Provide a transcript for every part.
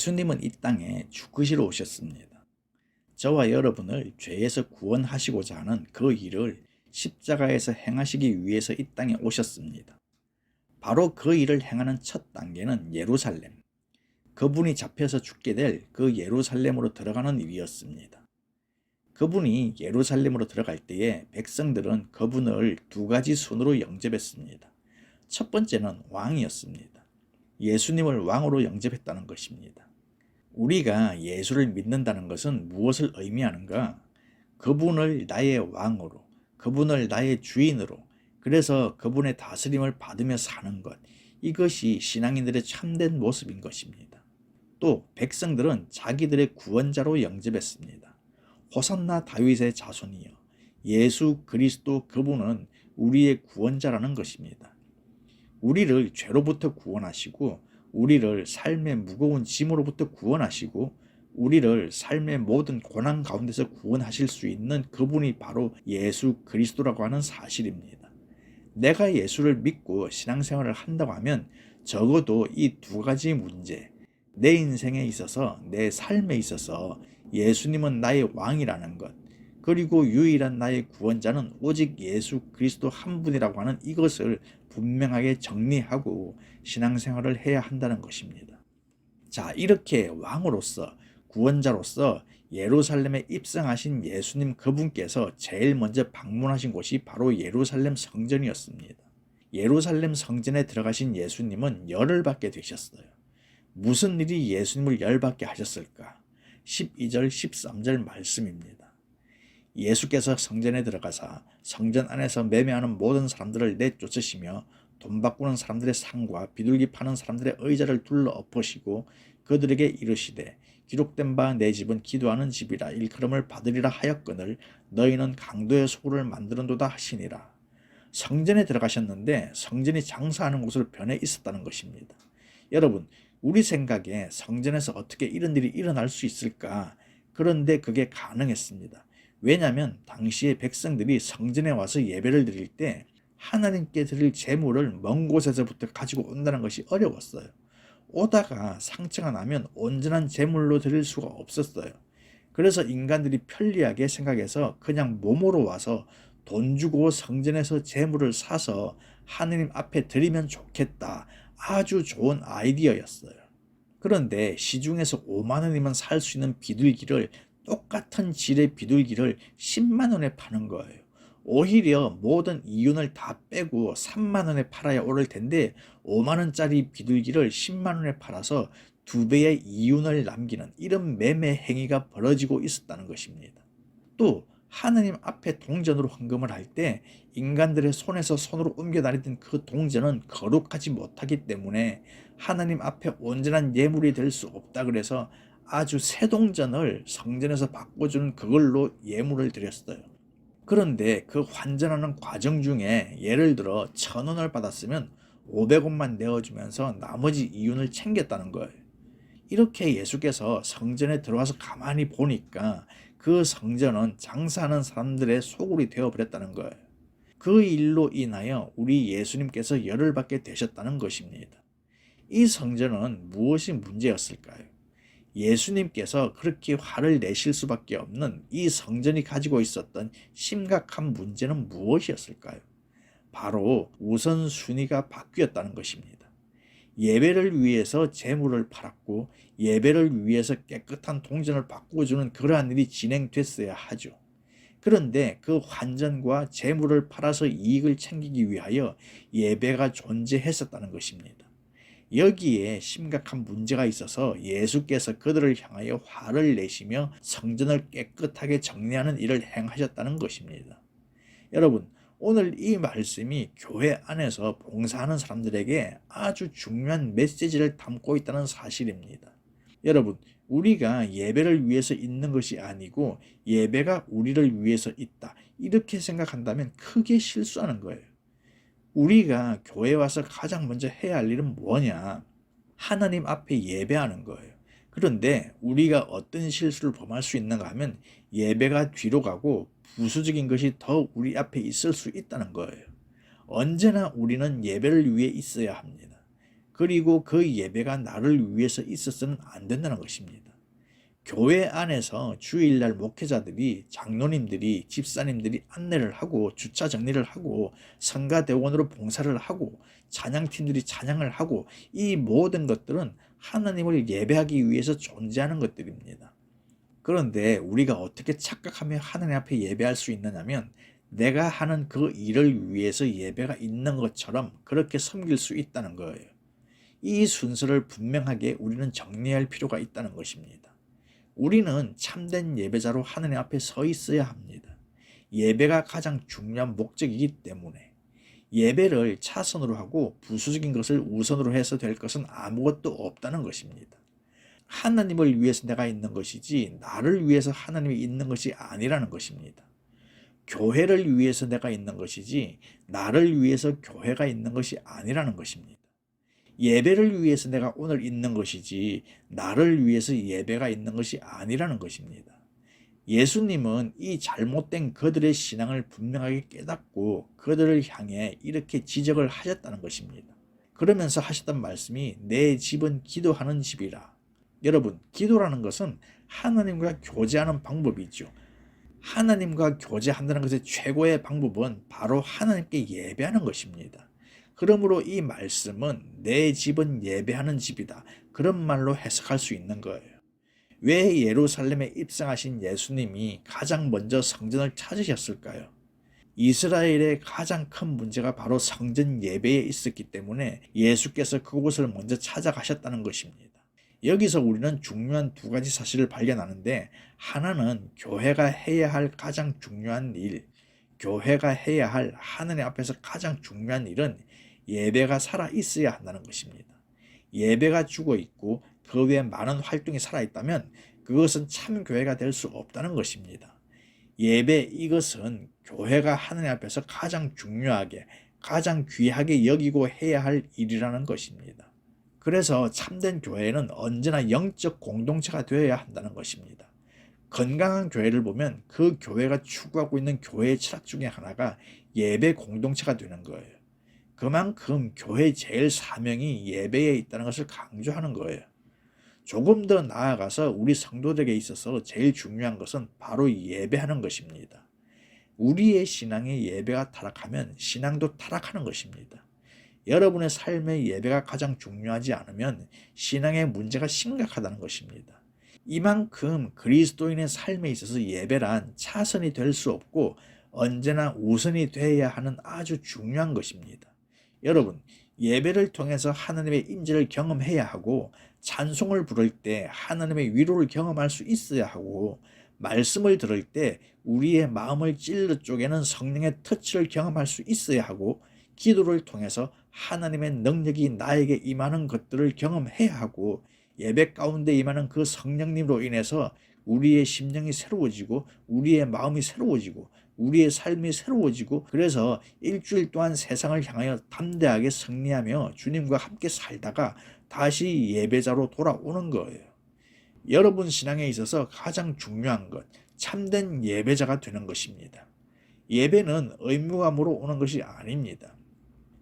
예수님은 이 땅에 죽으시러 오셨습니다. 저와 여러분을 죄에서 구원하시고자 하는 그 일을 십자가에서 행하시기 위해서 이 땅에 오셨습니다. 바로 그 일을 행하는 첫 단계는 예루살렘. 그분이 잡혀서 죽게 될 그 예루살렘으로 들어가는 일이었습니다. 그분이 예루살렘으로 들어갈 때에 백성들은 그분을 두 가지 순으로 영접했습니다. 첫 번째는 왕이었습니다. 예수님을 왕으로 영접했다는 것입니다. 우리가 예수를 믿는다는 것은 무엇을 의미하는가? 그분을 나의 왕으로, 그분을 나의 주인으로, 그래서 그분의 다스림을 받으며 사는 것. 이것이 신앙인들의 참된 모습인 것입니다. 또 백성들은 자기들의 구원자로 영접했습니다. 호산나 다윗의 자손이여 예수 그리스도 그분은 우리의 구원자라는 것입니다. 우리를 죄로부터 구원하시고 우리를 삶의 무거운 짐으로부터 구원하시고 우리를 삶의 모든 고난 가운데서 구원하실 수 있는 그분이 바로 예수 그리스도라고 하는 사실입니다. 내가 예수를 믿고 신앙생활을 한다고 하면 적어도 이 두 가지 문제, 내 인생에 있어서 내 삶에 있어서 예수님은 나의 왕이라는 것, 그리고 유일한 나의 구원자는 오직 예수 그리스도 한 분이라고 하는 이것을 분명하게 정리하고 신앙생활을 해야 한다는 것입니다. 자, 이렇게 왕으로서 구원자로서 예루살렘에 입성하신 예수님 그분께서 제일 먼저 방문하신 곳이 바로 예루살렘 성전이었습니다. 예루살렘 성전에 들어가신 예수님은 열을 받게 되셨어요. 무슨 일이 예수님을 열받게 하셨을까? 12절, 13절 말씀입니다. 예수께서 성전에 들어가사 성전 안에서 매매하는 모든 사람들을 내쫓으시며 돈 바꾸는 사람들의 상과 비둘기 파는 사람들의 의자를 둘러 엎으시고 그들에게 이르시되 기록된 바 내 집은 기도하는 집이라 일컬음을 받으리라 하였거늘 너희는 강도의 소굴을 만드는도다 하시니라. 성전에 들어가셨는데 성전이 장사하는 곳으로 변해 있었다는 것입니다. 여러분 우리 생각에 성전에서 어떻게 이런 일이 일어날 수 있을까? 그런데 그게 가능했습니다. 왜냐하면 당시에 백성들이 성전에 와서 예배를 드릴 때 하나님께 드릴 제물을 먼 곳에서부터 가지고 온다는 것이 어려웠어요. 오다가 상처가 나면 온전한 제물로 드릴 수가 없었어요. 그래서 인간들이 편리하게 생각해서 그냥 몸으로 와서 돈 주고 성전에서 제물을 사서 하느님 앞에 드리면 좋겠다. 아주 좋은 아이디어였어요. 그런데 시중에서 5만 원이면 살 수 있는 비둘기를 똑같은 질의 비둘기를 10만 원에 파는 거예요. 오히려 모든 이윤을 다 빼고 3만 원에 팔아야 오를 텐데 5만 원짜리 비둘기를 10만 원에 팔아서 두 배의 이윤을 남기는 이런 매매 행위가 벌어지고 있었다는 것입니다. 또 하느님 앞에 동전으로 헌금을 할 때 인간들의 손에서 손으로 옮겨 다니던 그 동전은 거룩하지 못하기 때문에 하나님 앞에 온전한 예물이 될 수 없다 그래서 아주 새 동전을 성전에서 바꿔주는 그걸로 예물을 드렸어요. 그런데 그 환전하는 과정 중에 예를 들어 천 원을 받았으면 500원만 내어주면서 나머지 이윤을 챙겼다는 거예요. 이렇게 예수께서 성전에 들어와서 가만히 보니까 그 성전은 장사하는 사람들의 소굴이 되어버렸다는 거예요. 그 일로 인하여 우리 예수님께서 열을 받게 되셨다는 것입니다. 이 성전은 무엇이 문제였을까요? 예수님께서 그렇게 화를 내실 수밖에 없는 이 성전이 가지고 있었던 심각한 문제는 무엇이었을까요? 바로 우선순위가 바뀌었다는 것입니다. 예배를 위해서 재물을 팔았고 예배를 위해서 깨끗한 동전을 바꾸어주는 그러한 일이 진행됐어야 하죠. 그런데 그 환전과 재물을 팔아서 이익을 챙기기 위하여 예배가 존재했었다는 것입니다. 여기에 심각한 문제가 있어서 예수께서 그들을 향하여 화를 내시며 성전을 깨끗하게 정리하는 일을 행하셨다는 것입니다. 여러분, 오늘 이 말씀이 교회 안에서 봉사하는 사람들에게 아주 중요한 메시지를 담고 있다는 사실입니다. 여러분, 우리가 예배를 위해서 있는 것이 아니고 예배가 우리를 위해서 있다. 이렇게 생각한다면 크게 실수하는 거예요. 우리가 교회 와서 가장 먼저 해야 할 일은 뭐냐? 하나님 앞에 예배하는 거예요. 그런데 우리가 어떤 실수를 범할 수 있는가 하면 예배가 뒤로 가고 부수적인 것이 더 우리 앞에 있을 수 있다는 거예요. 언제나 우리는 예배를 위해 있어야 합니다. 그리고 그 예배가 나를 위해서 있어서는 안 된다는 것입니다. 교회 안에서 주일날 목회자들이 장로님들이 집사님들이 안내를 하고 주차 정리를 하고 성가 대원으로 봉사를 하고 찬양팀들이 찬양을 하고 이 모든 것들은 하나님을 예배하기 위해서 존재하는 것들입니다. 그런데 우리가 어떻게 착각하며 하나님 앞에 예배할 수 있느냐면 내가 하는 그 일을 위해서 예배가 있는 것처럼 그렇게 섬길 수 있다는 거예요. 이 순서를 분명하게 우리는 정리할 필요가 있다는 것입니다. 우리는 참된 예배자로 하나님 앞에 서 있어야 합니다. 예배가 가장 중요한 목적이기 때문에 예배를 차선으로 하고 부수적인 것을 우선으로 해서 될 것은 아무것도 없다는 것입니다. 하나님을 위해서 내가 있는 것이지 나를 위해서 하나님이 있는 것이 아니라는 것입니다. 교회를 위해서 내가 있는 것이지 나를 위해서 교회가 있는 것이 아니라는 것입니다. 예배를 위해서 내가 오늘 있는 것이지 나를 위해서 예배가 있는 것이 아니라는 것입니다. 예수님은 이 잘못된 그들의 신앙을 분명하게 깨닫고 그들을 향해 이렇게 지적을 하셨다는 것입니다. 그러면서 하셨던 말씀이 내 집은 기도하는 집이라. 여러분, 기도라는 것은 하나님과 교제하는 방법이죠. 하나님과 교제한다는 것의 최고의 방법은 바로 하나님께 예배하는 것입니다. 그러므로 이 말씀은 내 집은 예배하는 집이다. 그런 말로 해석할 수 있는 거예요. 왜 예루살렘에 입성하신 예수님이 가장 먼저 성전을 찾으셨을까요? 이스라엘의 가장 큰 문제가 바로 성전 예배에 있었기 때문에 예수께서 그곳을 먼저 찾아가셨다는 것입니다. 여기서 우리는 중요한 두 가지 사실을 발견하는데 하나는 교회가 해야 할 가장 중요한 일, 교회가 해야 할 하느님 앞에서 가장 중요한 일은 예배가 살아 있어야 한다는 것입니다. 예배가 죽어 있고 그 외에 많은 활동이 살아 있다면 그것은 참 교회가 될 수 없다는 것입니다. 예배 이것은 교회가 하느님 앞에서 가장 중요하게 가장 귀하게 여기고 해야 할 일이라는 것입니다. 그래서 참된 교회는 언제나 영적 공동체가 되어야 한다는 것입니다. 건강한 교회를 보면 그 교회가 추구하고 있는 교회의 철학 중에 하나가 예배 공동체가 되는 거예요. 그만큼 교회 제일 사명이 예배에 있다는 것을 강조하는 거예요. 조금 더 나아가서 우리 성도들에게 있어서 제일 중요한 것은 바로 예배하는 것입니다. 우리의 신앙의 예배가 타락하면 신앙도 타락하는 것입니다. 여러분의 삶의 예배가 가장 중요하지 않으면 신앙의 문제가 심각하다는 것입니다. 이만큼 그리스도인의 삶에 있어서 예배란 차선이 될 수 없고 언제나 우선이 되어야 하는 아주 중요한 것입니다. 여러분, 예배를 통해서 하나님의 임재를 경험해야 하고 찬송을 부를 때 하나님의 위로를 경험할 수 있어야 하고 말씀을 들을 때 우리의 마음을 찔러 쪼개는 성령의 터치를 경험할 수 있어야 하고 기도를 통해서 하나님의 능력이 나에게 임하는 것들을 경험해야 하고 예배 가운데 임하는 그 성령님으로 인해서 우리의 심령이 새로워지고 우리의 마음이 새로워지고 우리의 삶이 새로워지고 그래서 일주일 동안 세상을 향하여 담대하게 승리하며 주님과 함께 살다가 다시 예배자로 돌아오는 거예요. 여러분 신앙에 있어서 가장 중요한 것, 참된 예배자가 되는 것입니다. 예배는 의무감으로 오는 것이 아닙니다.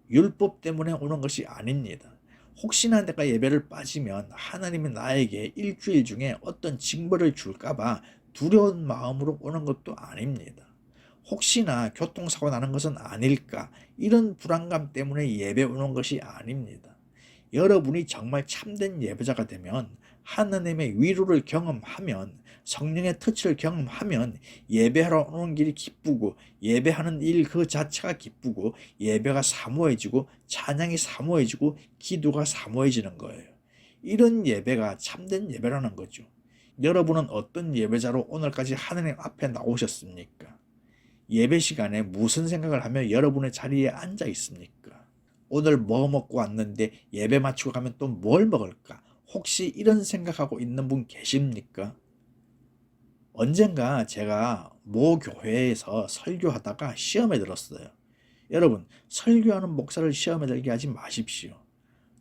율법 때문에 오는 것이 아닙니다. 혹시나 내가 예배를 빠지면 하나님이 나에게 일주일 중에 어떤 징벌을 줄까봐 두려운 마음으로 오는 것도 아닙니다. 혹시나 교통사고 나는 것은 아닐까 이런 불안감 때문에 예배 오는 것이 아닙니다. 여러분이 정말 참된 예배자가 되면 하나님의 위로를 경험하면 성령의 터치를 경험하면 예배하러 오는 길이 기쁘고 예배하는 일 그 자체가 기쁘고 예배가 사모해지고 찬양이 사모해지고 기도가 사모해지는 거예요. 이런 예배가 참된 예배라는 거죠. 여러분은 어떤 예배자로 오늘까지 하나님 앞에 나오셨습니까? 예배 시간에 무슨 생각을 하며 여러분의 자리에 앉아 있습니까? 오늘 뭐 먹고 왔는데 예배 마치고 가면 또 뭘 먹을까? 혹시 이런 생각하고 있는 분 계십니까? 언젠가 제가 모 교회에서 설교하다가 시험에 들었어요. 여러분, 설교하는 목사를 시험에 들게 하지 마십시오.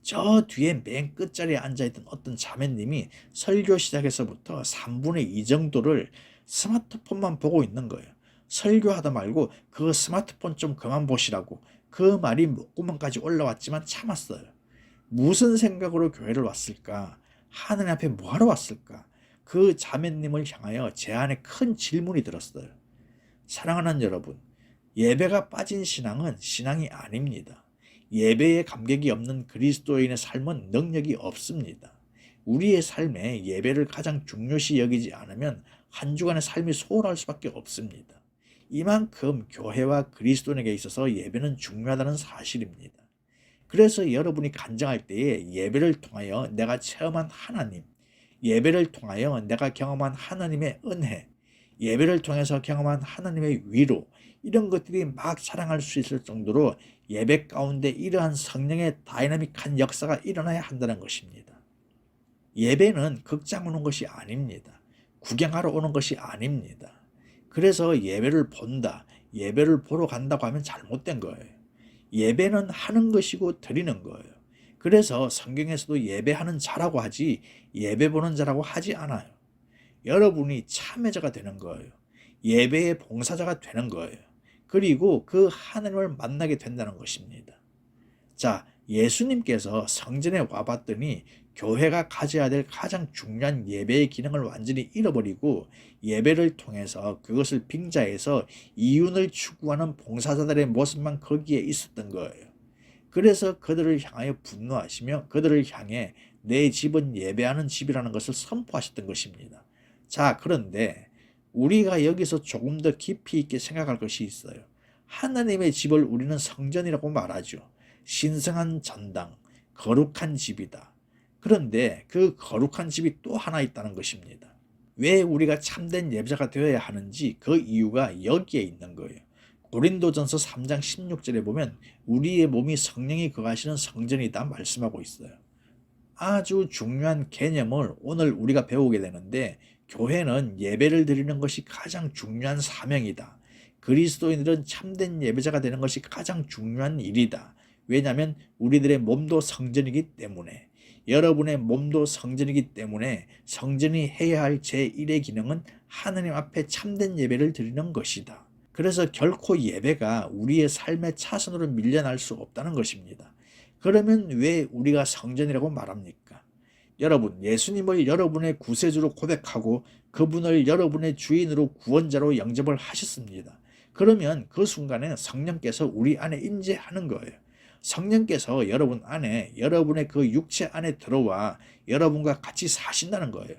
저 뒤에 맨 끝자리에 앉아있던 어떤 자매님이 설교 시작에서부터 3분의 2 정도를 스마트폰만 보고 있는 거예요. 설교하다 말고 그 스마트폰 좀 그만 보시라고 그 말이 목구멍까지 올라왔지만 참았어요. 무슨 생각으로 교회를 왔을까? 하나님 앞에 뭐하러 왔을까? 그 자매님을 향하여 제 안에 큰 질문이 들었어요. 사랑하는 여러분, 예배가 빠진 신앙은 신앙이 아닙니다. 예배에 감격이 없는 그리스도인의 삶은 능력이 없습니다. 우리의 삶에 예배를 가장 중요시 여기지 않으면 한 주간의 삶이 소홀할 수밖에 없습니다. 이만큼 교회와 그리스도인에게 있어서 예배는 중요하다는 사실입니다. 그래서 여러분이 간증할 때에 예배를 통하여 내가 체험한 하나님, 예배를 통하여 내가 경험한 하나님의 은혜, 예배를 통해서 경험한 하나님의 위로, 이런 것들이 막 사랑할 수 있을 정도로 예배 가운데 이러한 성령의 다이나믹한 역사가 일어나야 한다는 것입니다. 예배는 극장 오는 것이 아닙니다. 구경하러 오는 것이 아닙니다. 그래서 예배를 본다, 예배를 보러 간다고 하면 잘못된 거예요. 예배는 하는 것이고 드리는 거예요. 그래서 성경에서도 예배하는 자라고 하지 예배 보는 자라고 하지 않아요. 여러분이 참여자가 되는 거예요. 예배의 봉사자가 되는 거예요. 그리고 그 하나님을 만나게 된다는 것입니다. 자, 예수님께서 성전에 와봤더니 교회가 가져야 될 가장 중요한 예배의 기능을 완전히 잃어버리고 예배를 통해서 그것을 빙자해서 이윤을 추구하는 봉사자들의 모습만 거기에 있었던 거예요. 그래서 그들을 향하여 분노하시며 그들을 향해 내 집은 예배하는 집이라는 것을 선포하셨던 것입니다. 자, 그런데 우리가 여기서 조금 더 깊이 있게 생각할 것이 있어요. 하나님의 집을 우리는 성전이라고 말하죠. 신성한 전당, 거룩한 집이다. 그런데 그 거룩한 집이 또 하나 있다는 것입니다. 왜 우리가 참된 예배자가 되어야 하는지 그 이유가 여기에 있는 거예요. 고린도전서 3장 16절에 보면 우리의 몸이 성령이 거하시는 성전이다 말씀하고 있어요. 아주 중요한 개념을 오늘 우리가 배우게 되는데 교회는 예배를 드리는 것이 가장 중요한 사명이다. 그리스도인들은 참된 예배자가 되는 것이 가장 중요한 일이다. 왜냐하면 우리들의 몸도 성전이기 때문에 여러분의 몸도 성전이기 때문에 성전이 해야 할 제1의 기능은 하나님 앞에 참된 예배를 드리는 것이다. 그래서 결코 예배가 우리의 삶의 차선으로 밀려날 수 없다는 것입니다. 그러면 왜 우리가 성전이라고 말합니까? 여러분, 예수님을 여러분의 구세주로 고백하고 그분을 여러분의 주인으로 구원자로 영접을 하셨습니다. 그러면 그 순간에 성령께서 우리 안에 임재하는 거예요. 성령께서 여러분 안에 여러분의 그 육체 안에 들어와 여러분과 같이 사신다는 거예요.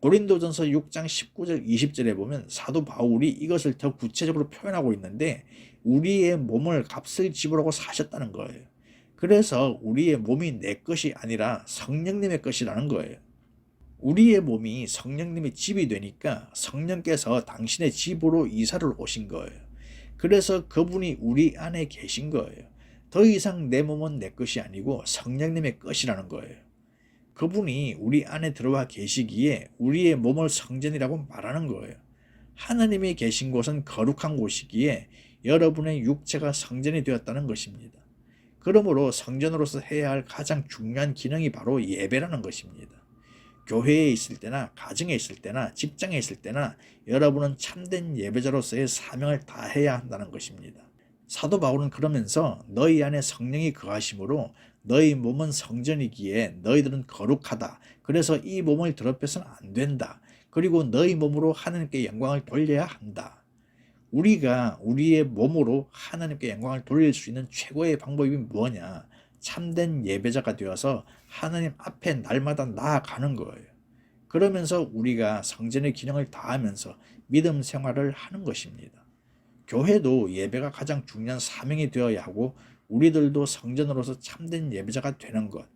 고린도전서 6장 19절 20절에 보면 사도 바울이 이것을 더 구체적으로 표현하고 있는데 우리의 몸을 값을 지불하고 사셨다는 거예요. 그래서 우리의 몸이 내 것이 아니라 성령님의 것이라는 거예요. 우리의 몸이 성령님의 집이 되니까 성령께서 당신의 집으로 이사를 오신 거예요. 그래서 그분이 우리 안에 계신 거예요. 더 이상 내 몸은 내 것이 아니고 성령님의 것이라는 거예요. 그분이 우리 안에 들어와 계시기에 우리의 몸을 성전이라고 말하는 거예요. 하나님이 계신 곳은 거룩한 곳이기에 여러분의 육체가 성전이 되었다는 것입니다. 그러므로 성전으로서 해야 할 가장 중요한 기능이 바로 예배라는 것입니다. 교회에 있을 때나 가정에 있을 때나 직장에 있을 때나 여러분은 참된 예배자로서의 사명을 다해야 한다는 것입니다. 사도 바울은 그러면서 너희 안에 성령이 거하심으로 너희 몸은 성전이기에 너희들은 거룩하다. 그래서 이 몸을 더럽혀서는 안 된다. 그리고 너희 몸으로 하나님께 영광을 돌려야 한다. 우리가 우리의 몸으로 하나님께 영광을 돌릴 수 있는 최고의 방법이 뭐냐? 참된 예배자가 되어서 하나님 앞에 날마다 나아가는 거예요. 그러면서 우리가 성전의 기능을 다하면서 믿음 생활을 하는 것입니다. 교회도 예배가 가장 중요한 사명이 되어야 하고 우리들도 성전으로서 참된 예배자가 되는 것.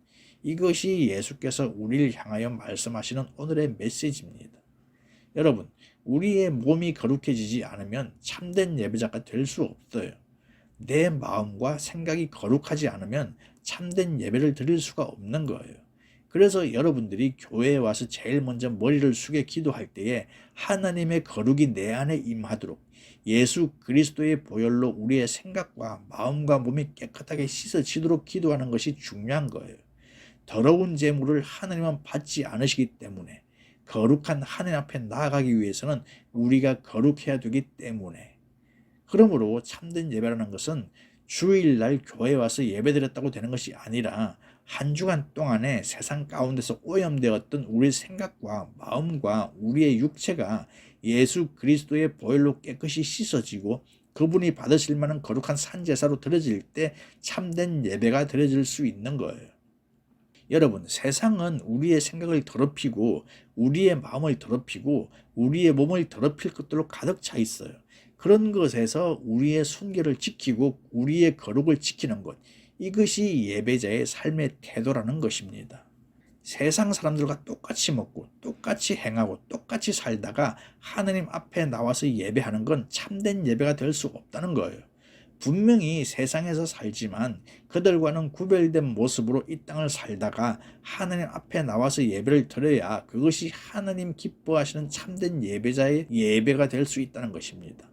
이것이 예수께서 우리를 향하여 말씀하시는 오늘의 메시지입니다. 여러분, 우리의 몸이 거룩해지지 않으면 참된 예배자가 될 수 없어요. 내 마음과 생각이 거룩하지 않으면 참된 예배를 드릴 수가 없는 거예요. 그래서 여러분들이 교회에 와서 제일 먼저 머리를 숙여 기도할 때에 하나님의 거룩이 내 안에 임하도록 예수 그리스도의 보혈로 우리의 생각과 마음과 몸이 깨끗하게 씻어지도록 기도하는 것이 중요한 거예요. 더러운 재물을 하나님은 받지 않으시기 때문에 거룩한 하나님 앞에 나아가기 위해서는 우리가 거룩해야 되기 때문에 그러므로 참된 예배라는 것은 주일날 교회에 와서 예배드렸다고 되는 것이 아니라 한 주간 동안에 세상 가운데서 오염되었던 우리의 생각과 마음과 우리의 육체가 예수 그리스도의 보혈로 깨끗이 씻어지고 그분이 받으실 만한 거룩한 산제사로 드려질 때 참된 예배가 드려질 수 있는 거예요. 여러분, 세상은 우리의 생각을 더럽히고 우리의 마음을 더럽히고 우리의 몸을 더럽힐 것들로 가득 차 있어요. 그런 것에서 우리의 순결을 지키고 우리의 거룩을 지키는 것. 이것이 예배자의 삶의 태도라는 것입니다. 세상 사람들과 똑같이 먹고 똑같이 행하고 똑같이 살다가 하느님 앞에 나와서 예배하는 건 참된 예배가 될 수 없다는 거예요. 분명히 세상에서 살지만 그들과는 구별된 모습으로 이 땅을 살다가 하나님 앞에 나와서 예배를 드려야 그것이 하나님 기뻐하시는 참된 예배자의 예배가 될 수 있다는 것입니다.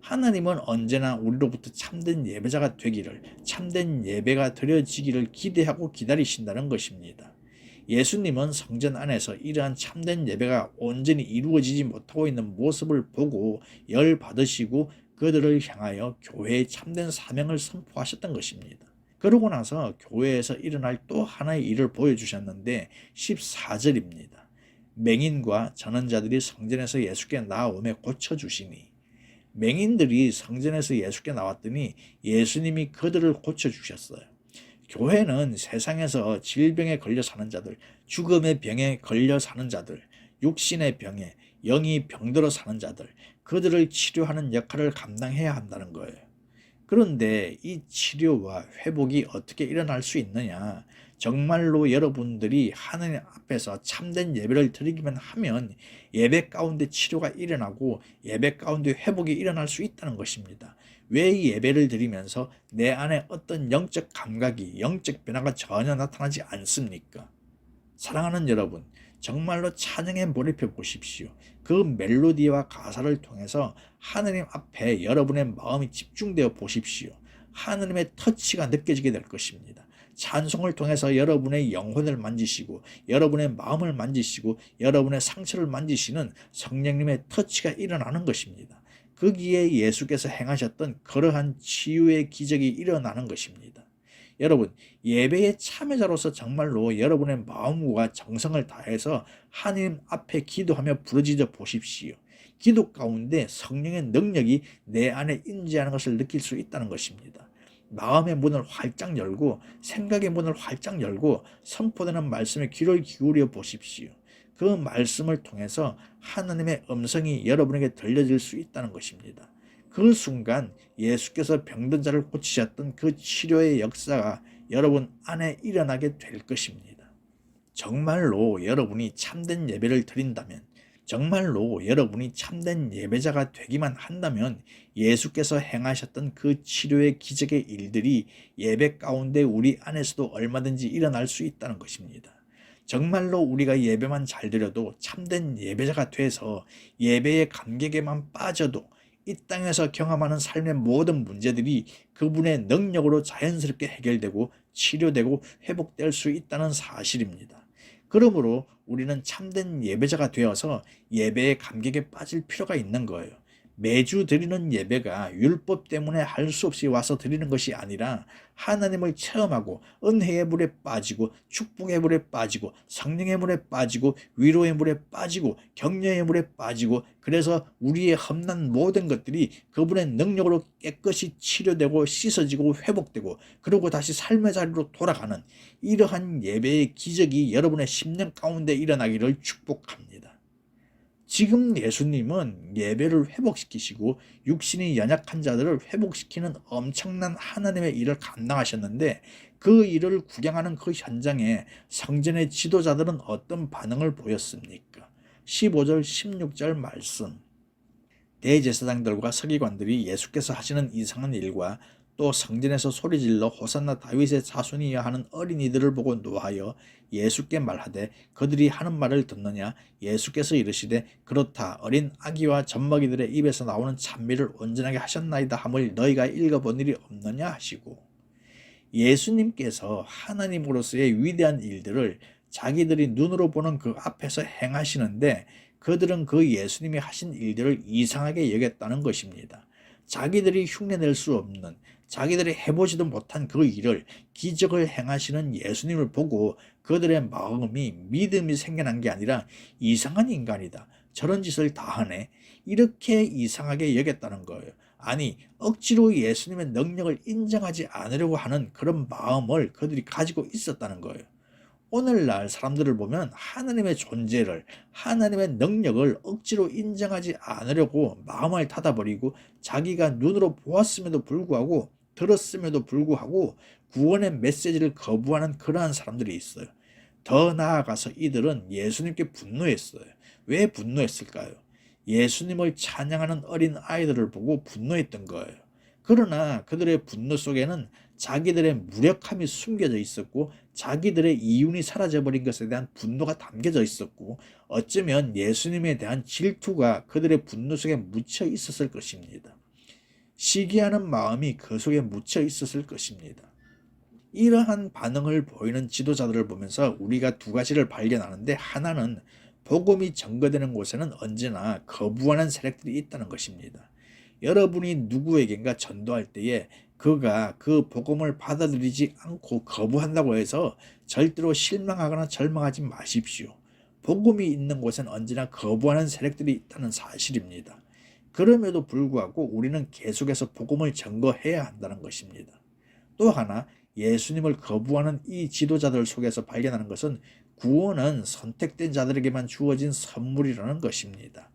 하나님은 언제나 우리로부터 참된 예배자가 되기를, 참된 예배가 드려지기를 기대하고 기다리신다는 것입니다. 예수님은 성전 안에서 이러한 참된 예배가 온전히 이루어지지 못하고 있는 모습을 보고 열 받으시고 그들을 향하여 교회의 참된 사명을 선포하셨던 것입니다. 그러고 나서 교회에서 일어날 또 하나의 일을 보여주셨는데 14절입니다. 맹인과 전원자들이 성전에서 예수께 나오며 고쳐주시니 맹인들이 성전에서 예수께 나왔더니 예수님이 그들을 고쳐주셨어요. 교회는 세상에서 질병에 걸려 사는 자들, 죽음의 병에 걸려 사는 자들, 육신의 병에, 영이 병들어 사는 자들, 그들을 치료하는 역할을 감당해야 한다는 거예요. 그런데 이 치료와 회복이 어떻게 일어날 수 있느냐? 정말로 여러분들이 하나님 앞에서 참된 예배를 드리기만 하면 예배 가운데 치료가 일어나고 예배 가운데 회복이 일어날 수 있다는 것입니다. 왜 이 예배를 드리면서 내 안에 어떤 영적 감각이, 영적 변화가 전혀 나타나지 않습니까? 사랑하는 여러분, 정말로 찬양에 몰입해 보십시오. 그 멜로디와 가사를 통해서 하느님 앞에 여러분의 마음이 집중되어 보십시오. 하느님의 터치가 느껴지게 될 것입니다. 찬송을 통해서 여러분의 영혼을 만지시고 여러분의 마음을 만지시고 여러분의 상처를 만지시는 성령님의 터치가 일어나는 것입니다. 거기에 예수께서 행하셨던 그러한 치유의 기적이 일어나는 것입니다. 여러분, 예배의 참여자로서 정말로 여러분의 마음과 정성을 다해서 하나님 앞에 기도하며 부르짖어 보십시오. 기도 가운데 성령의 능력이 내 안에 인지하는 것을 느낄 수 있다는 것입니다. 마음의 문을 활짝 열고 생각의 문을 활짝 열고 선포되는 말씀에 귀를 기울여 보십시오. 그 말씀을 통해서 하나님의 음성이 여러분에게 들려질 수 있다는 것입니다. 그 순간 예수께서 병든 자를 고치셨던 그 치료의 역사가 여러분 안에 일어나게 될 것입니다. 정말로 여러분이 참된 예배를 드린다면 정말로 여러분이 참된 예배자가 되기만 한다면 예수께서 행하셨던 그 치료의 기적의 일들이 예배 가운데 우리 안에서도 얼마든지 일어날 수 있다는 것입니다. 정말로 우리가 예배만 잘 드려도 참된 예배자가 돼서 예배의 감격에만 빠져도 이 땅에서 경험하는 삶의 모든 문제들이 그분의 능력으로 자연스럽게 해결되고 치료되고 회복될 수 있다는 사실입니다. 그러므로 우리는 참된 예배자가 되어서 예배의 감격에 빠질 필요가 있는 거예요. 매주 드리는 예배가 율법 때문에 할 수 없이 와서 드리는 것이 아니라 하나님을 체험하고 은혜의 물에 빠지고 축복의 물에 빠지고 성령의 물에 빠지고 위로의 물에 빠지고 격려의 물에 빠지고 그래서 우리의 험난 모든 것들이 그분의 능력으로 깨끗이 치료되고 씻어지고 회복되고 그리고 다시 삶의 자리로 돌아가는 이러한 예배의 기적이 여러분의 10년 가운데 일어나기를 축복합니다. 지금 예수님은 예배를 회복시키시고 육신이 연약한 자들을 회복시키는 엄청난 하나님의 일을 감당하셨는데 그 일을 구경하는 그 현장에 성전의 지도자들은 어떤 반응을 보였습니까? 15절 16절 말씀 대제사장들과 서기관들이 예수께서 하시는 이상한 일과 또 성전에서 소리질러 호산나 다윗의 자손이여 하는 어린이들을 보고 노하여 예수께 말하되 그들이 하는 말을 듣느냐? 예수께서 이르시되 그렇다. 어린 아기와 젖먹이들의 입에서 나오는 찬미를 온전하게 하셨나이다 함을 너희가 읽어본 일이 없느냐? 하시고 예수님께서 하나님으로서의 위대한 일들을 자기들이 눈으로 보는 그 앞에서 행하시는데 그들은 그 예수님이 하신 일들을 이상하게 여겼다는 것입니다. 자기들이 흉내낼 수 없는 자기들이 해보지도 못한 그 일을 기적을 행하시는 예수님을 보고 그들의 마음이 믿음이 생겨난 게 아니라 이상한 인간이다. 저런 짓을 다 하네. 이렇게 이상하게 여겼다는 거예요. 아니, 억지로 예수님의 능력을 인정하지 않으려고 하는 그런 마음을 그들이 가지고 있었다는 거예요. 오늘날 사람들을 보면 하나님의 존재를, 하나님의 능력을 억지로 인정하지 않으려고 마음을 닫아버리고 자기가 눈으로 보았음에도 불구하고 들었음에도 불구하고 구원의 메시지를 거부하는 그러한 사람들이 있어요. 더 나아가서 이들은 예수님께 분노했어요. 왜 분노했을까요? 예수님을 찬양하는 어린 아이들을 보고 분노했던 거예요. 그러나 그들의 분노 속에는 자기들의 무력함이 숨겨져 있었고 자기들의 이윤이 사라져버린 것에 대한 분노가 담겨져 있었고 어쩌면 예수님에 대한 질투가 그들의 분노 속에 묻혀 있었을 것입니다. 시기하는 마음이 그 속에 묻혀 있었을 것입니다. 이러한 반응을 보이는 지도자들을 보면서 우리가 두 가지를 발견하는데 하나는 복음이 전거되는 곳에는 언제나 거부하는 세력들이 있다는 것입니다. 여러분이 누구에겐가 전도할 때에 그가 그 복음을 받아들이지 않고 거부한다고 해서 절대로 실망하거나 절망하지 마십시오. 복음이 있는 곳엔 언제나 거부하는 세력들이 있다는 사실입니다. 그럼에도 불구하고 우리는 계속해서 복음을 전거해야 한다는 것입니다. 또 하나 예수님을 거부하는 이 지도자들 속에서 발견하는 것은 구원은 선택된 자들에게만 주어진 선물이라는 것입니다.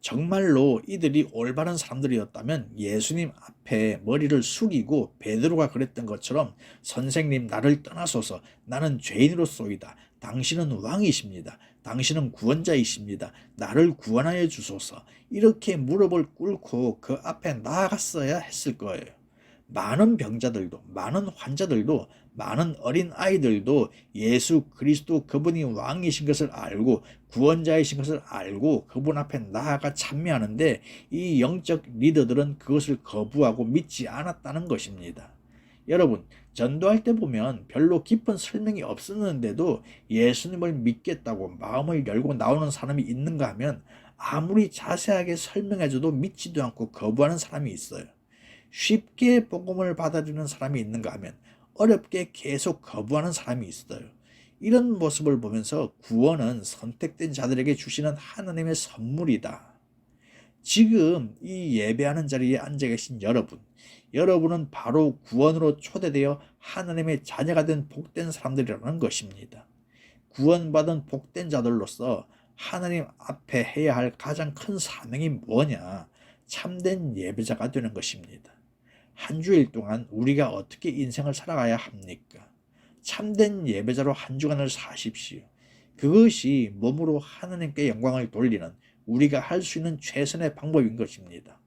정말로 이들이 올바른 사람들이었다면 예수님 앞에 머리를 숙이고 베드로가 그랬던 것처럼 선생님 나를 떠나소서 나는 죄인으로소이다. 당신은 왕이십니다. 당신은 구원자이십니다. 나를 구원하여 주소서. 이렇게 무릎을 꿇고 그 앞에 나아갔어야 했을 거예요. 많은 병자들도 많은 환자들도 많은 어린 아이들도 예수 그리스도 그분이 왕이신 것을 알고 구원자이신 것을 알고 그분 앞에 나아가 참여하는데 이 영적 리더들은 그것을 거부하고 믿지 않았다는 것입니다. 여러분 전도할 때 보면 별로 깊은 설명이 없었는데도 예수님을 믿겠다고 마음을 열고 나오는 사람이 있는가 하면 아무리 자세하게 설명해줘도 믿지도 않고 거부하는 사람이 있어요. 쉽게 복음을 받아들이는 사람이 있는가 하면 어렵게 계속 거부하는 사람이 있어요. 이런 모습을 보면서 구원은 선택된 자들에게 주시는 하나님의 선물이다. 지금 이 예배하는 자리에 앉아 계신 여러분, 여러분은 바로 구원으로 초대되어 하나님의 자녀가 된 복된 사람들이라는 것입니다. 구원받은 복된 자들로서 하나님 앞에 해야 할 가장 큰 사명이 뭐냐? 참된 예배자가 되는 것입니다. 한 주일 동안 우리가 어떻게 인생을 살아가야 합니까? 참된 예배자로 한 주간을 사십시오. 그것이 몸으로 하나님께 영광을 돌리는 우리가 할 수 있는 최선의 방법인 것입니다.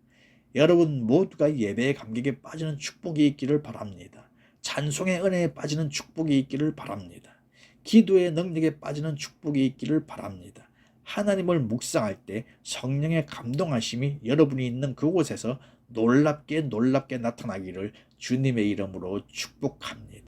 여러분 모두가 예배의 감격에 빠지는 축복이 있기를 바랍니다. 찬송의 은혜에 빠지는 축복이 있기를 바랍니다. 기도의 능력에 빠지는 축복이 있기를 바랍니다. 하나님을 묵상할 때 성령의 감동하심이 여러분이 있는 그곳에서 놀랍게 놀랍게 나타나기를 주님의 이름으로 축복합니다.